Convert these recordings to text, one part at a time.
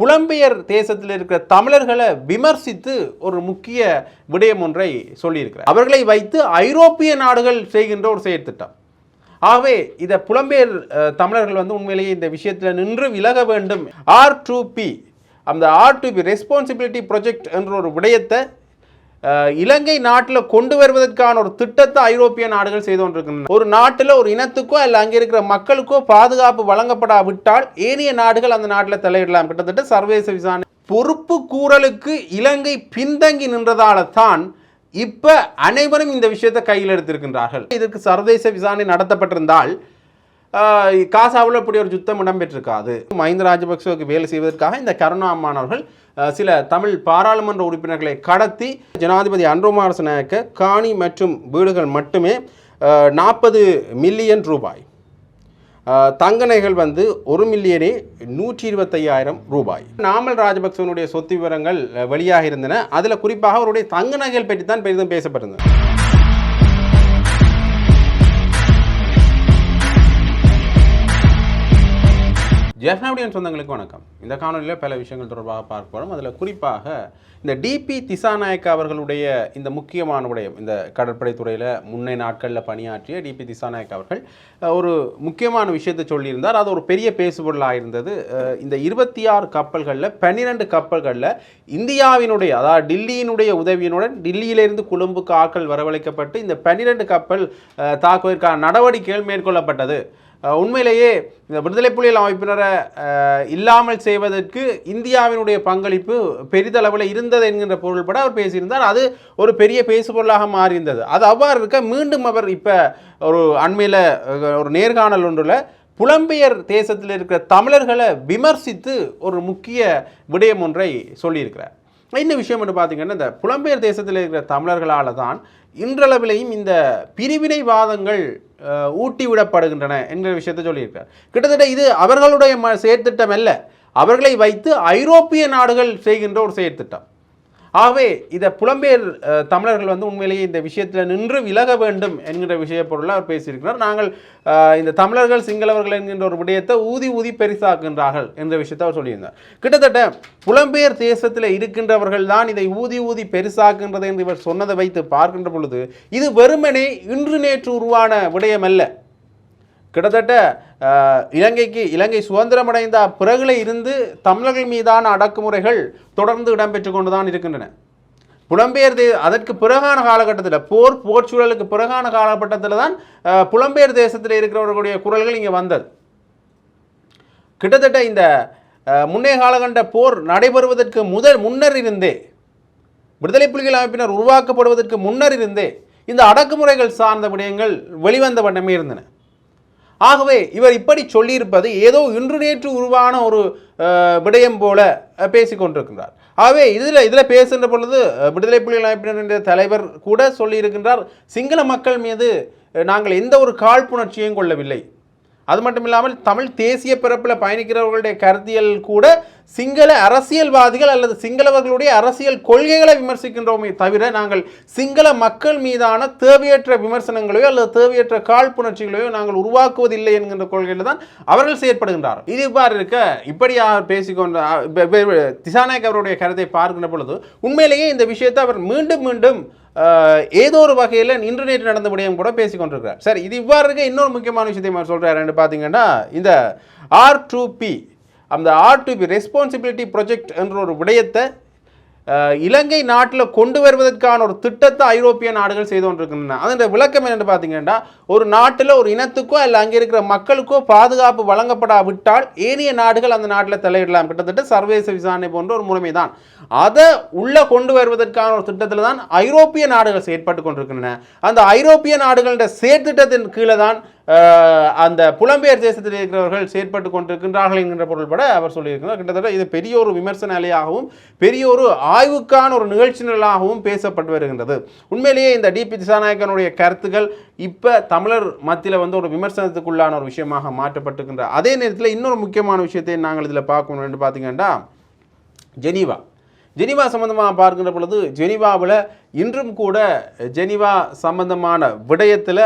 புலம்பெயர் தேசத்தில் இருக்கிற தமிழர்களை விமர்சித்து ஒரு முக்கிய விடயம் ஒன்றை சொல்லியிருக்கிறார். அவர்களை வைத்து ஐரோப்பிய நாடுகள் செய்கின்ற ஒரு செயற்திட்டம். ஆகவே இதை புலம்பெயர் தமிழர்கள் வந்து உண்மையிலேயே இந்த விஷயத்தில் நின்று விலக வேண்டும். ஆர் டூ பி அந்த R two P responsibility project என்ற ஒரு விடயத்தை இலங்கை நாட்டில் கொண்டு வருவதற்கான ஒரு திட்டத்தை ஐரோப்பிய நாடுகள் செய்து கொண்டிருக்கின்றன. ஒரு நாட்டில் ஒரு இனத்துக்கோ அல்ல அங்கே இருக்கிற மக்களுக்கோ பாதுகாப்பு வழங்கப்படாவிட்டால் ஏனைய நாடுகள் அந்த நாட்டில் தலையிடலாம். கிட்டத்தட்ட சர்வதேச விசாரணை. பொறுப்பு கூறலுக்கு இலங்கை பின்தங்கி நின்றதால தான் இப்ப அனைவரும் இந்த விஷயத்தை கையில் எடுத்திருக்கின்றார்கள். இதற்கு சர்வதேச விசாரணை நடத்தப்பட்டிருந்தால் காசாவில் இப்படி ஒரு யுத்தம் இடம்பெற்றிருக்காது. மஹிந்த ராஜபக்சவுக்கு வேலை செய்வதற்காக இந்த கருணா அம்மானவர்கள் சில தமிழ் பாராளுமன்ற உறுப்பினர்களை கடத்தி ஜனாதிபதி அன்ரோமார் நாயக்க காணி மற்றும் வீடுகள் மட்டுமே நாற்பது மில்லியன் ரூபாய். ஆஹ், தங்க நகைகள் வந்து ஒரு மில்லியனே நூற்றி இருபத்தையாயிரம் ரூபாய். நாமல் ராஜபக்சவனுடைய சொத்து விவரங்கள் அஹ், வெளியாக இருந்தன. அதில் குறிப்பாக அவருடைய தங்க நகைகள் பற்றி தான் பெரிதும் பேசப்பட்டிருந்தது. ஜெஃப்னாவுடியன் சொந்தங்களுக்கு வணக்கம். இந்த காணொலியில் பல விஷயங்கள் தொடர்பாக பார்க்க போகிறோம் அதில் குறிப்பாக இந்த டிபி திசாநாயக்க அவர்களுடைய இந்த முக்கியமான விடயம் இந்த கடற்படை துறையில் முன்னை நாட்களில் பணியாற்றிய டிபி திசாநாயக் அவர்கள் ஒரு முக்கியமான விஷயத்தை சொல்லியிருந்தார். அது ஒரு பெரிய பேசுபொருளாக இருந்தது இந்த இருபத்தி ஆறு கப்பல்களில் பன்னிரெண்டு கப்பல்களில் இந்தியாவினுடைய அதாவது டில்லியினுடைய உதவியினுடன் டில்லியிலிருந்து கொழும்புக்கு ஆட்கள் வரவழைக்கப்பட்டு இந்த பன்னிரெண்டு கப்பல் தாக்குவதற்கான நடவடிக்கைகள் மேற்கொள்ளப்பட்டது. உண்மையிலேயே இந்த விடுதலை புலிகள் அமைப்பினரை இல்லாமல் செய்வதற்கு இந்தியாவினுடைய பங்களிப்பு பெரிதளவில் இருந்தது என்கின்ற பொருள்பட அவர் பேசியிருந்தார். அது ஒரு பெரிய பேசுபொருளாக மாறியிருந்தது. அது அவ்வாறு இருக்க மீண்டும் அவர் இப்போ ஒரு அண்மையில் ஒரு நேர்காணல் ஒன்றில் புலம்பெயர் தேசத்தில் இருக்கிற தமிழர்களை விமர்சித்து ஒரு முக்கிய விடயம் ஒன்றை சொல்லியிருக்கிறார். என்ன விஷயம் என்று பார்த்தீங்கன்னா இந்த புலம்பெயர் தேசத்தில் இருக்கிற தமிழர்களால் தான் இன்றளவிலையும் இந்த பிரிவினைவாதங்கள் அஹ், ஊட்டி விடப்படுகின்றன என்கிற விஷயத்தை சொல்லியிருக்கார். கிட்டத்தட்ட இது அவர்களுடைய ம செயற்திட்டம் அல்ல. அவர்களை வைத்து ஐரோப்பிய நாடுகள் செய்கின்ற ஒரு செயற்திட்டம். ஆகவே இதை புலம்பெயர் தமிழர்கள் வந்து உண்மையிலேயே இந்த விஷயத்தில் நின்று விலக வேண்டும் என்கிற விஷய பொருளில் அவர் பேசியிருக்கிறார். நாங்கள் இந்த தமிழர்கள் சிங்களவர்கள் என்கின்ற ஒரு விடயத்தை ஊதி ஊதி பெரிசாக்குகின்றார்கள் என்ற விஷயத்தை அவர் சொல்லியிருந்தார். கிட்டத்தட்ட புலம்பெயர் தேசத்தில் இருக்கின்றவர்கள் தான் இதை ஊதி ஊதி பெரிசாக்குகின்றது என்று இவர் சொன்னதை வைத்து பார்க்கின்ற பொழுது இது வெறுமனே இன்று நேற்று உருவான விடயம் அல்ல கிட்டத்தட்ட இலங்கைக்கு இலங்கை சுதந்திரமடைந்த பிறகுல இருந்து தமிழர்கள் மீதான அடக்குமுறைகள் தொடர்ந்து இடம்பெற்று கொண்டு தான் இருக்கின்றன. புலம்பெயர் தே அதற்கு பிறகான காலகட்டத்தில் போர் போர் சூழலுக்கு பிறகான காலகட்டத்தில் தான் புலம்பெயர் தேசத்தில் இருக்கிறவர்களுடைய குரல்கள் இங்கே வந்தது. கிட்டத்தட்ட இந்த முன்னைய காலகண்ட போர் நடைபெறுவதற்கு முதல் முன்னர் இருந்தே விடுதலை புலிகள் அமைப்பினர் உருவாக்கப்படுவதற்கு முன்னர் இருந்தே இந்த அடக்குமுறைகள் சார்ந்த விடயங்கள் வெளிவந்த வண்ணமே இருந்தன. ஆகவே இவர் இப்படி சொல்லியிருப்பது ஏதோ இன்று நேற்று உருவான ஒரு விடயம் போல அஹ், கொண்டிருக்கின்றார். ஆகவே இதில் இதில் பேசுகின்ற பொழுது விடுதலை புலிகள் அமைப்பினர் தலைவர் கூட சொல்லியிருக்கின்றார் சிங்கள மக்கள் மீது நாங்கள் எந்த ஒரு காழ்ப்புணர்ச்சியும் கொள்ளவில்லை. அது மட்டும் இல்லாமல் தமிழ் தேசிய பிறப்பில் பயணிக்கிறவர்களுடைய கருத்தியல் கூட சிங்கள அரசியல்வாதிகள் அல்லது சிங்களவர்களுடைய அரசியல் கொள்கைகளை விமர்சிக்கின்றோமே தவிர நாங்கள் சிங்கள மக்கள் மீதான தேவையற்ற விமர்சனங்களையோ அல்லது தேவையற்ற காழ்ப்புணர்ச்சிகளையோ நாங்கள் உருவாக்குவதில்லை என்கின்ற கொள்கையில் தான் அவர்கள் செயற்படுகின்றார். இது இவ்வாறு இருக்க இப்படியாக பேசிக்கொண்ட திசாநாயக் அவருடைய கருத்தை பார்க்கின்ற பொழுது உண்மையிலேயே இந்த விஷயத்தை அவர் மீண்டும் மீண்டும் ஏதோ ஒரு வகையில் இன்று நேற்று நடந்த விடயம் கூட பேசி கொண்டிருக்கிறார். இது இவ்வாறு இருக்க இன்னொரு முக்கியமான விஷயத்தை அவர் சொல்கிறாருன்னு பார்த்தீங்கன்னா இந்த ஆர் டூ பி அந்த R two P responsibility project என்ற ஒரு விடயத்தை இலங்கை நாட்டில் கொண்டு வருவதற்கான ஒரு திட்டத்தை ஐரோப்பிய நாடுகள் செய்து கொண்டிருக்கின்றன. அதன் விளக்கம் என்னென்னு பார்த்தீங்கன்னா ஒரு நாட்டில் ஒரு இனத்துக்கோ இல்லை அங்கே இருக்கிற மக்களுக்கோ பாதுகாப்பு வழங்கப்படாவிட்டால் ஏனைய நாடுகள் அந்த நாட்டில் தலையிடலாம். கிட்டத்தட்ட சர்வதேச விசாரணை போன்ற ஒரு முறைமை தான் அதை உள்ளே கொண்டு வருவதற்கான ஒரு திட்டத்தில் தான் ஐரோப்பிய நாடுகள் செயற்பட்டு கொண்டிருக்கின்றன. அந்த ஐரோப்பிய நாடுகளோட செயற்திட்டத்தின் கீழே தான் அந்த புலம்பெயர் தேசத்தில் இருக்கிறவர்கள் செயற்பட்டு கொண்டிருக்கின்றார்கள் என்கின்ற பொருள்பட அவர் சொல்லியிருக்கிறார். கிட்டத்தட்ட இது பெரிய ஒரு விமர்சன அலையாகவும் பெரிய ஒரு ஆய்வுக்கான ஒரு நிகழ்ச்சி நிலாகவும் பேசப்பட்டு வருகின்றது. உண்மையிலேயே இந்த டிபி திசாநாயக்கனுடைய கருத்துக்கள் இப்போ தமிழர் மத்தியில் வந்து ஒரு விமர்சனத்துக்குள்ளான ஒரு விஷயமாக மாற்றப்பட்டுக்கின்ற அதே நேரத்தில் இன்னொரு முக்கியமான விஷயத்தை நாங்கள் இதில் பார்க்கணும் என்று பார்த்தீங்கன்னா ஜெனீவா. ஜெனிவா சம்பந்தமாக பார்க்கின்ற பொழுது ஜெனிவாவில் இன்றும் கூட ஜெனிவா சம்பந்தமான விடயத்தில்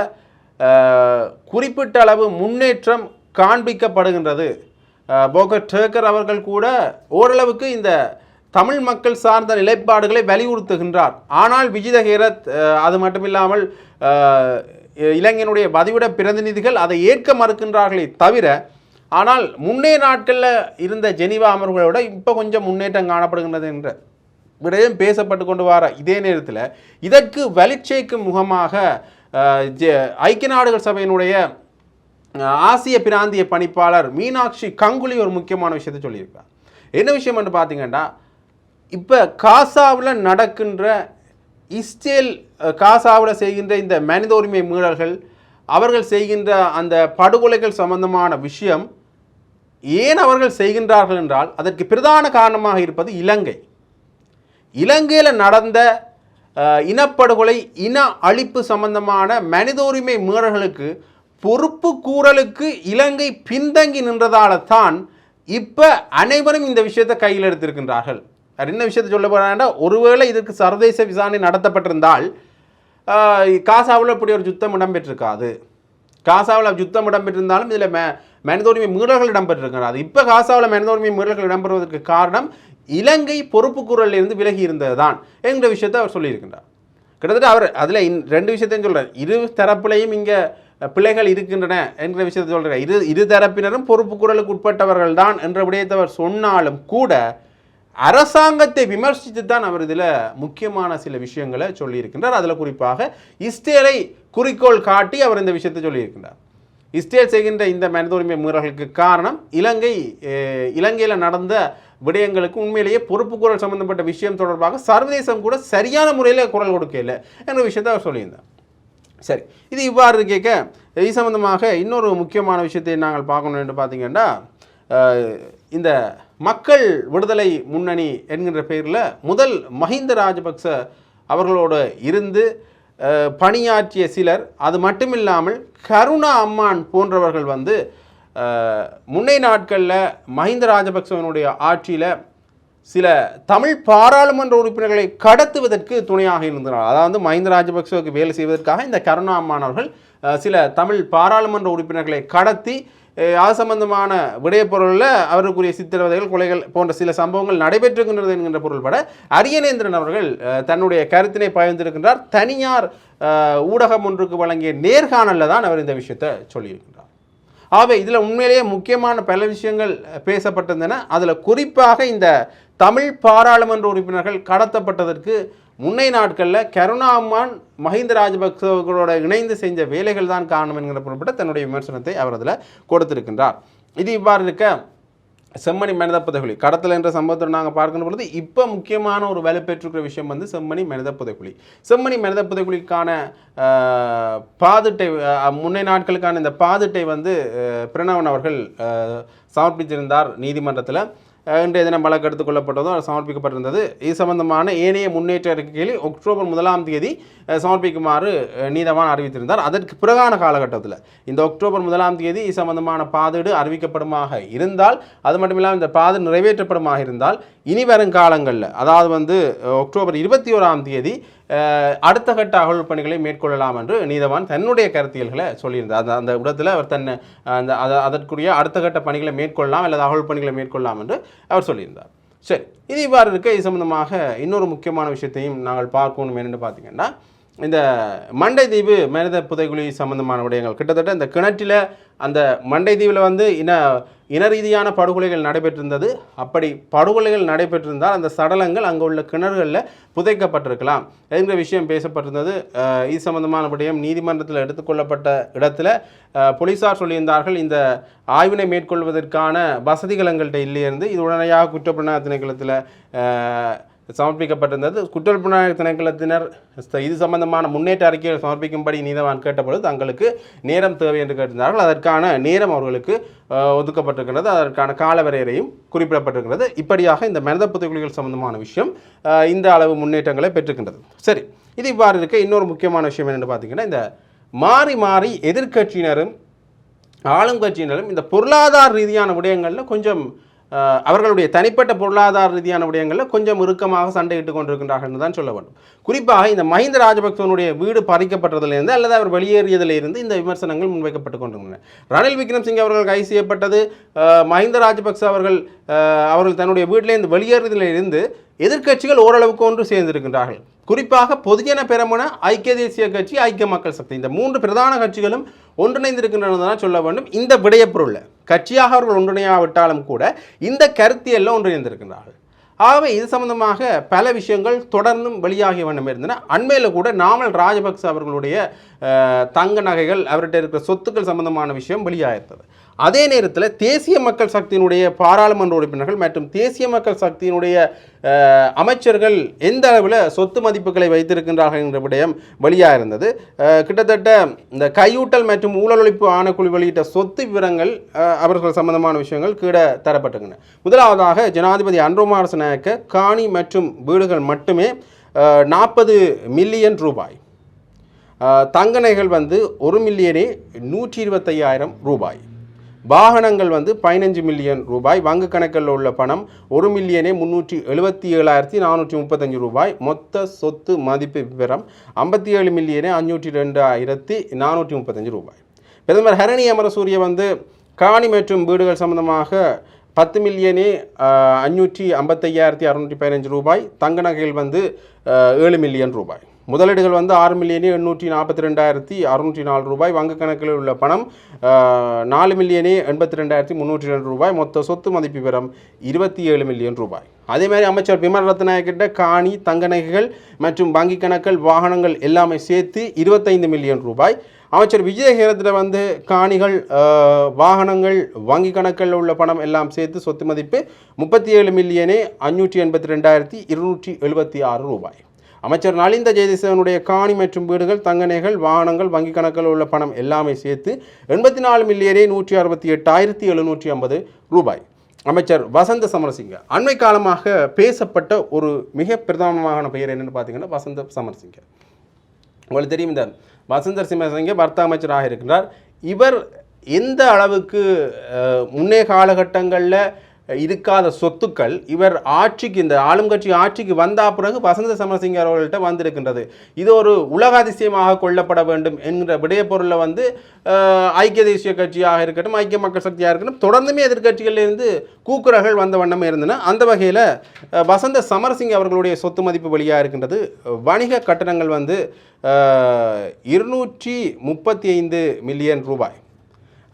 குறிப்பிட்ட அளவு முன்னேற்றம் காண்பிக்கப்படுகின்றது. போகர் டேக்கர் அவர்கள் கூட ஓரளவுக்கு இந்த தமிழ் மக்கள் சார்ந்த நிலைப்பாடுகளை வலியுறுத்துகின்றார். ஆனால் விஜித ஹேரத் அது மட்டுமில்லாமல் இளைஞனுடைய பதிவிட பிரதிநிதிகள் அதை ஏற்க மறுக்கின்றார்களே தவிர ஆனால் முன்னே நாட்களில் இருந்த ஜெனிவா அமர்வுகளோட இப்போ கொஞ்சம் முன்னேற்றம் காணப்படுகின்றது என்ற விடயம் பேசப்பட்டு கொண்டு வர இதே நேரத்தில் இதற்கு வலிச்சேக்கும் முகமாக ஐக்கிய நாடுகள் சபையினுடைய ஆசிய பிராந்திய பணிப்பாளர் மீனாட்சி கங்குலி ஒரு முக்கியமான விஷயத்தை சொல்லியிருக்கார். என்ன விஷயம் என்று பார்த்தீங்கன்னா இப்போ காசாவில் நடக்கின்ற இஸ்ரேல் காசாவில் செய்கின்ற இந்த மனித உரிமை மீறல்கள் அவர்கள் செய்கின்ற அந்த படுகொலைகள் சம்பந்தமான விஷயம் ஏன் அவர்கள் செய்கின்றார்கள் என்றால் அதற்கு பிரதான காரணமாக இருப்பது இலங்கை. இலங்கையில் நடந்த இனப்படுகொலை இன அழிப்பு சம்பந்தமான மனித உரிமை மீறல்களுக்கு பொறுப்பு கூறலுக்கு இலங்கை பின்தங்கி நின்றதால தான் இப்போ அனைவரும் இந்த விஷயத்தை கையில் எடுத்திருக்கின்றார்கள். என்ன விஷயத்தை சொல்ல போறாங்கன்னா ஒருவேளை இதற்கு சர்வதேச விசாரணை நடத்தப்பட்டிருந்தால் காசாவில் இப்படி ஒரு யுத்தம் இடம்பெற்றிருக்காது. காசாவில் யுத்தம் இடம்பெற்றிருந்தாலும் இதில் ம மனித உரிமை மீறல்கள் இடம்பெற்றிருக்கிறார் இப்போ காசாவில் மனித உரிமை மீறல்கள் இடம்பெறுவதற்கு காரணம் இலங்கை பொறுப்புக்கூறலில் இருந்து விலகி இருந்தது தான் என்கிற விஷயத்தை அவர் சொல்லியிருக்கின்றார். கிட்டத்தட்ட அவர் அதில் இன் ரெண்டு விஷயத்தையும் சொல்கிறார் இரு தரப்புலையும் இங்கே பிள்ளைகள் இருக்கின்றன என்கிற விஷயத்தை சொல்கிறார் இரு இரு தரப்பினரும் பொறுப்பு குரலுக்கு உட்பட்டவர்கள் தான் என்ற விடயத்தை அவர் சொன்னாலும் கூட அரசாங்கத்தை விமர்சித்து தான் அவர் இதில் முக்கியமான சில விஷயங்களை சொல்லியிருக்கின்றார். அதில் குறிப்பாக இஸ்ரேலை குறிக்கோள் காட்டி அவர் இந்த விஷயத்தை சொல்லியிருக்கின்றார். இஸ்ரேல் செய்கின்ற இந்த மனித உரிமை மீறல்களுக்கு காரணம் இலங்கை இலங்கையில் நடந்த விடயங்களுக்கு உண்மையிலேயே பொறுப்பு குரல் சம்பந்தப்பட்ட விஷயம் தொடர்பாக சர்வதேசம் கூட சரியான முறையில் குரல் கொடுக்கல என்ற விஷயத்தை அவர் சொல்லியிருந்தார். சரி இது இவ்வாறு கேட்க இது சம்பந்தமாக இன்னொரு முக்கியமான விஷயத்தை நாங்கள் பார்க்கணும் என்று பார்த்தீங்கன்னா இந்த மக்கள் விடுதலை முன்னணி என்கின்ற பெயரில் முதல் மஹிந்த ராஜபக்ச அவர்களோடு இருந்து பணியாற்றிய சிலர் அது மட்டுமில்லாமல் கருணா அம்மான் போன்றவர்கள் வந்து முன்னை நாட்களில் மஹிந்த ராஜபக்சவனுடைய ஆட்சியில் சில தமிழ் பாராளுமன்ற உறுப்பினர்களை கடத்துவதற்கு துணையாக இருந்தனர் அதாவது மஹிந்த ராஜபக்சவுக்கு வேலை செய்வதற்காக இந்த கருணா மாணவர்கள் சில தமிழ் பாராளுமன்ற உறுப்பினர்களை கடத்தி அது சம்பந்தமான விடயப்பொருளில் அவருக்குரிய சித்திரவதைகள் கொலைகள் போன்ற சில சம்பவங்கள் நடைபெற்றிருக்கின்றது என்கின்ற பொருள்பட அரியநேந்திரன் அவர்கள் தன்னுடைய கருத்தினை பகிர்ந்திருக்கின்றார். தனியார் ஊடகம் ஒன்றுக்கு வழங்கிய நேர்காணலில் தான் அவர் இந்த விஷயத்தை சொல்லியிருக்கிறார் ஆகவே இதில் உண்மையிலேயே முக்கியமான பல விஷயங்கள் பேசப்பட்டிருந்தன. அதில் குறிப்பாக இந்த தமிழ் பாராளுமன்ற உறுப்பினர்கள் கடத்தப்பட்டதற்கு முன்னை நாட்களில் கருணா அம்மான் மஹிந்த ராஜபக்சவர்களோட இணைந்து செஞ்ச வேலைகள் தான் காரணம் என்கிற பொருள்பட்ட தன்னுடைய விமர்சனத்தை அவர் அதில் கொடுத்திருக்கின்றார். இது இவ்வாறு இருக்க செம்மணி மனித புதைக்குழி கடத்தல் என்ற சம்பவத்தை நாங்கள் பார்க்கிற பொழுது இப்போ முக்கியமான ஒரு வேலை பெற்றிருக்கிற விஷயம் வந்து செம்மணி மனித புதைக்குழி செம்மணி மனித புதைக்குழிக்கான பாதுட்டை முன்னை நாட்களுக்கான இந்த பாதுட்டை வந்து பிரணவன் அவர்கள் சமர்ப்பித்திருந்தார் நீதிமன்றத்தில். என்ற தினம் வழக்கு எடுத்துக் கொள்ளப்பட்டதும் சமர்ப்பிக்கப்பட்டிருந்தது. இது சம்பந்தமான ஏனைய முன்னேற்ற அறிக்கையில் அக்டோபர் முதலாம் தேதி சமர்ப்பிக்குமாறு நீதவான் அறிவித்திருந்தார். அதற்கு பிறகான காலகட்டத்தில் இந்த அக்டோபர் முதலாம் தேதி இது சம்பந்தமான பாதீடு அறிவிக்கப்படுமாக இருந்தால் அது மட்டும் இல்லாமல் இந்த பாது நிறைவேற்றப்படுமாக இருந்தால் இனி வரும் காலங்களில் அதாவது வந்து அக்டோபர் இருபத்தி ஓராம் தேதி அடுத்த கட்ட அகழ்வு பணிகளை மேற்கொள்ளலாம் என்று நீதவான் தன்னுடைய கருத்தியல்களை சொல்லியிருந்தார். அந்த அந்த இடத்துல அவர் தன்னை அந்த அதற்குரிய அடுத்த கட்ட பணிகளை மேற்கொள்ளலாம் அல்லது அகழ்வு பணிகளை மேற்கொள்ளலாம் என்று அவர் சொல்லியிருந்தார். சரி இது இவ்வாறு இருக்க. இது சம்பந்தமாக இன்னொரு முக்கியமான விஷயத்தையும் நாங்கள் பார்க்கணும் என்னென்னு பார்த்தீங்கன்னா இந்த மண்டை தீவு மனித புதைகுழி சம்பந்தமான விடயங்கள். கிட்டத்தட்ட இந்த கிணற்றில் அந்த மண்டை தீவில் வந்து இன இன ரீதியான படுகொலைகள் நடைபெற்றிருந்தது. அப்படி படுகொலைகள் நடைபெற்றிருந்தால் அந்த சடலங்கள் அங்கே உள்ள கிணறுகளில் புதைக்கப்பட்டிருக்கலாம் என்கிற விஷயம் பேசப்பட்டிருந்தது. இது சம்பந்தமான விடயம். நீதிமன்றத்தில் எடுத்துக்கொள்ளப்பட்ட இடத்துல போலீஸார் சொல்லியிருந்தார்கள் இந்த ஆய்வினை மேற்கொள்வதற்கான வசதிகள் எங்கள்கிட்ட இல்லையிருந்து இது உடனடியாக குற்றப்புலனாய்வு திணைக்களத்தில் சமர்ப்பிக்கப்பட்டிருந்தது. குற்றல் புலனாய்வு திணைக்களத்தினர் இது சம்பந்தமான முன்னேற்ற அறிக்கைகள் சமர்ப்பிக்கும்படி நீதவான் கேட்டபொழுது தங்களுக்கு நேரம் தேவை என்று கேட்டிருந்தார்கள். அதற்கான நேரம் அவர்களுக்கு ஒதுக்கப்பட்டிருக்கிறது. அதற்கான கால வரையறையும் குறிப்பிடப்பட்டிருக்கிறது. இப்படியாக இந்த மனித புதைகுழிகள் சம்பந்தமான விஷயம் இந்த அளவு முன்னேற்றங்களை பெற்றிருக்கின்றது. சரி இது இவ்வாறு இருக்க இன்னொரு முக்கியமான விஷயம் என்னென்னு பார்த்தீங்கன்னா இந்த மாறி மாறி எதிர்க்கட்சியினரும் ஆளும் கட்சியினரும் இந்த பொருளாதார ரீதியான விடயங்களில் கொஞ்சம் அவர்களுடைய தனிப்பட்ட பொருளாதார ரீதியான விடயங்களில் கொஞ்சம் இறுக்கமாக சண்டையிட்டு கொண்டிருக்கின்றார்கள் என்று தான் சொல்ல வேண்டும். குறிப்பாக இந்த மஹிந்த ராஜபக்சவனுடைய வீடு பறிக்கப்பட்டதிலிருந்து அல்லது அவர் வெளியேறியதிலிருந்து இந்த விமர்சனங்கள் முன்வைக்கப்பட்டு கொண்டிருக்கின்றன ரணில் விக்ரம்சிங் அவர்கள் கைது செய்யப்பட்டது. மஹிந்த ராஜபக்ச அவர்கள் அவர்கள் தன்னுடைய வீட்டிலிருந்து வெளியேறியதிலிருந்து எதிர்க்கட்சிகள் ஓரளவுக்கு ஒன்று சேர்ந்திருக்கின்றார்கள். குறிப்பாக பொதுஜன பெரமுன ஐக்கிய தேசிய கட்சி ஐக்கிய மக்கள் சக்தி. இந்த மூன்று பிரதான கட்சிகளும் ஒன்றிணைந்திருக்கின்றன தான் சொல்ல வேண்டும். இந்த விடயப்பொருள் கட்சியாக அவர்கள் ஒன்றிணையாவிட்டாலும் கூட இந்த கருத்தியெல்லாம் ஒன்றிணைந்திருக்கின்றார்கள். ஆகவே இது சம்பந்தமாக பல விஷயங்கள் தொடர்ந்தும் வெளியாகிய வண்ணம் இருந்தன. அண்மையில் கூட நாமல் ராஜபக்ச அவர்களுடைய தங்க நகைகள் அவர்கிட்ட இருக்கிற சொத்துக்கள் சம்பந்தமான விஷயம் வெளியாகிருந்தது அதே நேரத்தில் தேசிய மக்கள் சக்தியினுடைய பாராளுமன்ற உறுப்பினர்கள் மற்றும் தேசிய மக்கள் சக்தியினுடைய அமைச்சர்கள் எந்த அளவில் சொத்து மதிப்புகளை வைத்திருக்கின்றார்கள் என்ற விடயம் வெளியாக இருந்தது. கிட்டத்தட்ட இந்த கையூட்டல் மற்றும் ஊழல் ஒழிப்பு ஆணைக்குழு வெளியிட்ட சொத்து விவரங்கள் அவர்கள் சம்பந்தமான விஷயங்கள் கீழே தரப்பட்டிருக்கின்றன. முதலாவதாக ஜனாதிபதி அன்ரோமார் நாயக்க காணி மற்றும் வீடுகள் மட்டுமே நாற்பது மில்லியன் ரூபாய். தங்கனைகள் வந்து ஒரு மில்லியனே நூற்றி இருபத்தையாயிரம் ரூபாய். வாகனங்கள் வந்து பதினஞ்சு மில்லியன் ரூபாய் வங்கு கணக்கில் உள்ள பணம் ஒரு மில்லியனே முந்நூற்றி எழுபத்தி ஏழாயிரத்தி நானூற்றி முப்பத்தஞ்சு ரூபாய். மொத்த சொத்து மதிப்பு விவரம் ஐம்பத்தி ஏழு மில்லியனே அஞ்சூற்றி ரெண்டாயிரத்தி நானூற்றி முப்பத்தஞ்சு ரூபாய். பிரதமர் ஹரணி அமரசூரிய வந்து காணி மற்றும் வீடுகள் சம்பந்தமாக பத்து மில்லியனே அஞ்சூற்றி ஐம்பத்தையாயிரத்தி அறுநூற்றி பதினஞ்சு ரூபாய். தங்க நகைகள் வந்து ஏழு மில்லியன் ரூபாய். முதலீடுகள் வந்து ஆறு மில்லியனே எண்ணூற்றி நாற்பத்தி ரெண்டாயிரத்தி அறுநூற்றி நாலு ரூபாய். வங்கி கணக்கில் உள்ள பணம் நாலு மில்லியனே எண்பத்தி ரெண்டாயிரத்தி முந்நூற்றி ரெண்டு ரூபாய். மொத்த சொத்து மதிப்பு பெறும் இருபத்தி ஏழு மில்லியன் ரூபாய். அதே மாதிரி அமைச்சர் பிமல் ரத்நாயக்கிட்ட காணி தங்க நகைகள் மற்றும் வங்கி கணக்கள் வாகனங்கள் எல்லாமே சேர்த்து இருபத்தைந்து மில்லியன் ரூபாய். அமைச்சர் விஜயகேரத்தில் வந்து காணிகள் வாகனங்கள் வங்கி கணக்கில் உள்ள பணம் எல்லாம் சேர்த்து சொத்து மதிப்பு முப்பத்தி ஏழு மில்லியனே அஞ்சூற்றி எண்பத்தி ரெண்டாயிரத்தி இருநூற்றி எழுபத்தி ஆறு ரூபாய். அமைச்சர் நலிந்த ஜெயதிசனுடைய காணி மற்றும் வீடுகள் தங்கனைகள் வாகனங்கள் வங்கி கணக்கில் உள்ள பணம் எல்லாமே சேர்த்து எண்பத்தி நாலு மில்லியனே நூற்றி அறுபத்தி எட்டாயிரத்தி எழுநூற்றி ஐம்பது ரூபாய். அமைச்சர் வசந்த சமரசிங்க. அண்மை காலமாக பேசப்பட்ட ஒரு மிக பிரதானமான பெயர் என்னென்னு பார்த்தீங்கன்னா வசந்த சமரசிங்க. உங்களுக்கு தெரியும் இந்த வசந்த சிம்மசிங்க வர்த்தக அமைச்சராக இருக்கின்றார். இவர் எந்த அளவுக்கு முன்னே காலகட்டங்களில் இருக்காத சொத்துக்கள் இவர் ஆட்சிக்கு இந்த ஆளும் கட்சி ஆட்சிக்கு வந்த பிறகு வசந்த சமரசிங்க அவர்கள்ட்ட வந்திருக்கின்றது. இது ஒரு உலக அதிசயமாக கொள்ளப்பட வேண்டும் என்கிற விடயப்பொருளில் வந்து ஐக்கிய தேசிய கட்சியாக இருக்கட்டும் ஐக்கிய மக்கள் சக்தியாக இருக்கட்டும் தொடர்ந்துமே எதிர்க்கட்சிகளில் இருந்து கூக்குரல்கள் வந்த வண்ணமே இருந்தன. அந்த வகையில் வசந்த சமரசிங்க அவர்களுடைய சொத்து மதிப்பு வழியாக இருக்கின்றது. வணிக கட்டணங்கள் வந்து இருநூற்றி முப்பத்தி ஐந்து மில்லியன் ரூபாய்.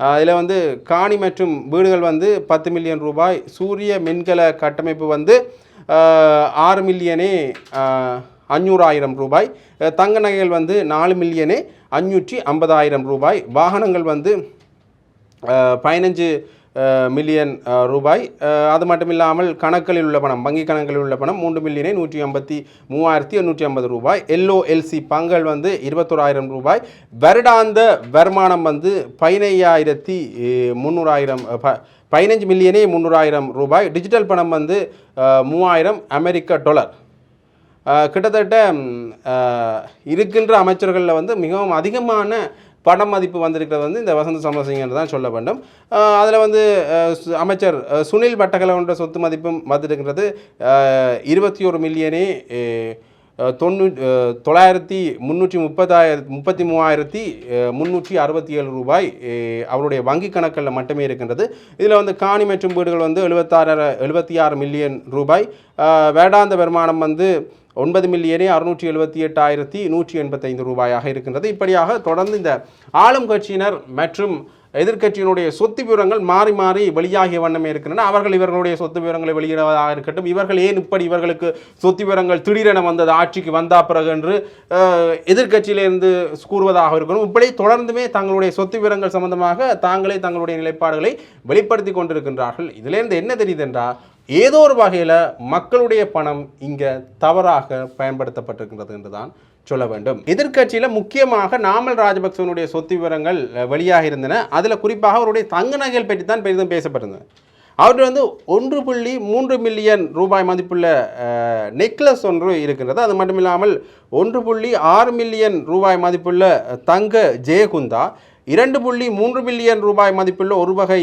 இதில் வந்து காணி மற்றும் வீடுகள் வந்து பத்து மில்லியன் ரூபாய் சூரிய மின்கல கட்டமைப்பு வந்து ஆறு மில்லியனே அஞ்சூறாயிரம் ரூபாய். தங்க நகைகள் வந்து நாலு மில்லியனே அஞ்சூற்றி ஐம்பதாயிரம் ரூபாய். வாகனங்கள் வந்து பதினஞ்சு மில்லியன் ரூபாய். அது மட்டும் இல்லாமல் கணக்கில் உள்ள பணம் வங்கி கணக்கில் உள்ள பணம் மூன்று மில்லியனை நூற்றி ஐம்பத்தி மூவாயிரத்தி எண்ணூற்றி ஐம்பது ரூபாய். எல்ஓஎல்சி பங்கள் வந்து இருபத்தோராயிரம் ரூபாய். வருடாந்த வருமானம் வந்து பதினையாயிரத்தி முந்நூறாயிரம் ப பதினஞ்சு மில்லியனே முந்நூறாயிரம் ரூபாய். டிஜிட்டல் பணம் வந்து மூவாயிரம் அமெரிக்க டாலர் கிட்டத்தட்ட இருக்கின்ற அமைச்சர்களில் வந்து மிகவும் அதிகமான பண மதிப்பு வந்திருக்கிறது வந்து இந்த வசந்த சமரசிங்கன்னு தான் சொல்ல வேண்டும். அதில் வந்து சு- அமைச்சர் சுனில் பட்டகலவன்ற சொத்து மதிப்பும் வந்திருக்கிறது இருபத்தி ஒரு மில்லியனே தொண்ணூ தொள்ளாயிரத்தி முந்நூற்றி முப்பதாயிரத்தி முப்பத்தி மூவாயிரத்தி முந்நூற்றி அறுபத்தி ஏழு ரூபாய் அவருடைய வங்கி கணக்கில் மட்டுமே இருக்கின்றது. இதில் வந்து காணி மற்றும் வீடுகள் வந்து எழுபத்தாறு எழுபத்தி ஆறு மில்லியன் ரூபாய். வேடாந்த வருமானம் வந்து ஒன்பது மில்லியனே அறுநூற்றி எழுபத்தி எட்டாயிரத்தி நூற்றி எண்பத்தைந்து ரூபாயாக இருக்கின்றது. இப்படியாக தொடர்ந்து இந்த ஆளும் கட்சியினர் மற்றும் எதிர்க்கட்சியினுடைய சொத்து விவரங்கள் மாறி மாறி வெளியாகிய வண்ணமே இருக்கின்றன. அவர்கள் இவர்களுடைய சொத்து விவரங்களை வெளியிடுவதாக இருக்கட்டும். இவர்கள் ஏன் இப்படி இவர்களுக்கு சொத்து விவரங்கள் திடீரென வந்தது? ஆட்சிக்கு வந்தா பிறகு என்று எதிர்கட்சியிலிருந்து கூறுவதாக இருக்கணும். இப்படி தொடர்ந்துமே தங்களுடைய சொத்து விவரங்கள் சம்பந்தமாக தாங்களே தங்களுடைய நிலைப்பாடுகளை வெளிப்படுத்தி கொண்டிருக்கின்றார்கள். இதிலிருந்து என்ன தெரியுது என்றால் ஏதோ ஒரு வகையில் மக்களுடைய பணம் இங்கே தவறாக பயன்படுத்தப்பட்டிருக்கின்றது என்றுதான் சொல்ல வேண்டும். எதிர்க்கட்சியில் முக்கியமாக நாமல் ராஜபக்சனுடைய சொத்து விவரங்கள் வெளியாக இருந்தன. அதில் குறிப்பாக அவருடைய தங்க நகைகள் பற்றி தான் பெரிதும் பேசப்பட்டிருந்தது. அவர்கிட்ட வந்து ஒன்று புள்ளி மூன்று மில்லியன் ரூபாய் மதிப்புள்ள நெக்லஸ் ஒன்று இருக்கின்றது. அது மட்டும் இல்லாமல் ஒன்று புள்ளி ஆறு மில்லியன் ரூபாய் மதிப்புள்ள தங்க ஜெயகுந்தா இரண்டு புள்ளி மூன்று மில்லியன் ரூபாய் மதிப்புள்ள ஒரு வகை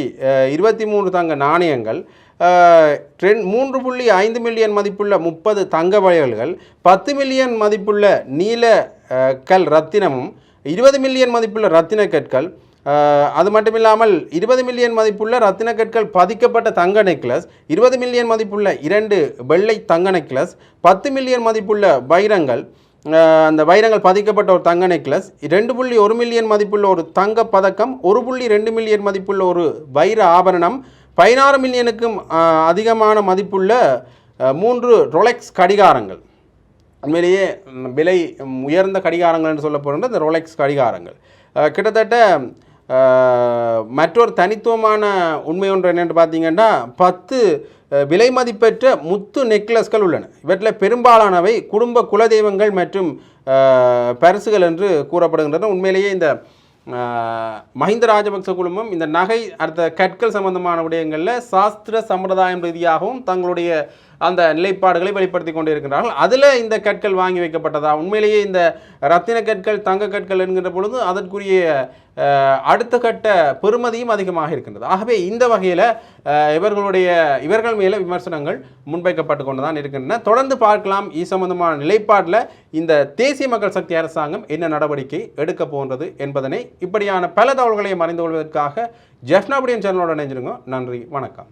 இருபத்தி மூன்று தங்க நாணயங்கள் ரெண் மூன்று புள்ளி ஐந்து மில்லியன் மதிப்புள்ள முப்பது தங்க வளையல்கள் பத்து மில்லியன் மதிப்புள்ள நீல கல் ரத்தினமும் இருபது மில்லியன் மதிப்புள்ள ரத்தின கற்கள் அது மட்டும் இல்லாமல் இருபது மில்லியன் மதிப்புள்ள ரத்தின கற்கள் பதிக்கப்பட்ட தங்க நெக்லஸ் இருபது மில்லியன் மதிப்புள்ள இரண்டு வெள்ளை தங்க நெக்லஸ் பத்து மில்லியன் மதிப்புள்ள வைரங்கள் அந்த வைரங்கள் பதிக்கப்பட்ட ஒரு தங்க நெக்லஸ் ரெண்டு புள்ளி ஒரு மில்லியன் மதிப்புள்ள ஒரு தங்க பதக்கம் ஒரு புள்ளி ரெண்டு மில்லியன் மதிப்புள்ள ஒரு வைர ஆபரணம் பதினாறு மில்லியனுக்கும் அதிகமான மதிப்புள்ள மூன்று ரொலெக்ஸ் கடிகாரங்கள். உண்மையிலேயே விலை உயர்ந்த கடிகாரங்கள் என்று சொல்லப்படுகின்ற இந்த ரொலெக்ஸ் கடிகாரங்கள். கிட்டத்தட்ட மற்றொரு தனித்துவமான உண்மை ஒன்று என்னென்று பார்த்தீங்கன்னா பத்து விலை மதிப்பெற்ற முத்து நெக்லஸ்கள் உள்ளன. இவற்றில் பெரும்பாலானவை குடும்ப குலதெய்வங்கள் மற்றும் பரிசுகள் என்று கூறப்படுகின்றன. உண்மையிலேயே இந்த மஹிந்த ராஜபக்ச குழுமம் இந்த நகை அடுத்த கற்கள் சம்பந்தமான விடயங்களில் சாஸ்திர சம்பிரதாயம் ரீதியாகவும் தங்களுடைய அந்த நிலைப்பாடுகளை வெளிப்படுத்தி கொண்டிருக்கிறார்கள் அதில் இந்த கற்கள் வாங்கி வைக்கப்பட்டதா? உண்மையிலேயே இந்த ரத்தின கற்கள் தங்க கற்கள் என்கின்ற பொழுது அதற்குரிய அடுத்த கட்ட பெறுமதியும் அதிகமாக இருக்கின்றது. ஆகவே இந்த வகையில் இவர்களுடைய இவர்கள் மேலே விமர்சனங்கள் முன்வைக்கப்பட்டு கொண்டு தான் இருக்கின்றன. தொடர்ந்து பார்க்கலாம் இது சம்பந்தமான நிலைப்பாட்டில் இந்த தேசிய மக்கள் சக்தி அரசாங்கம் என்ன நடவடிக்கை எடுக்க போன்றது என்பதனை இப்படியான பல தகவல்களையும் அறிந்து கொள்வதற்காக ஜெஃப்னாபுடியன் சேனலோட இணைஞ்சிருங்க நன்றி வணக்கம்.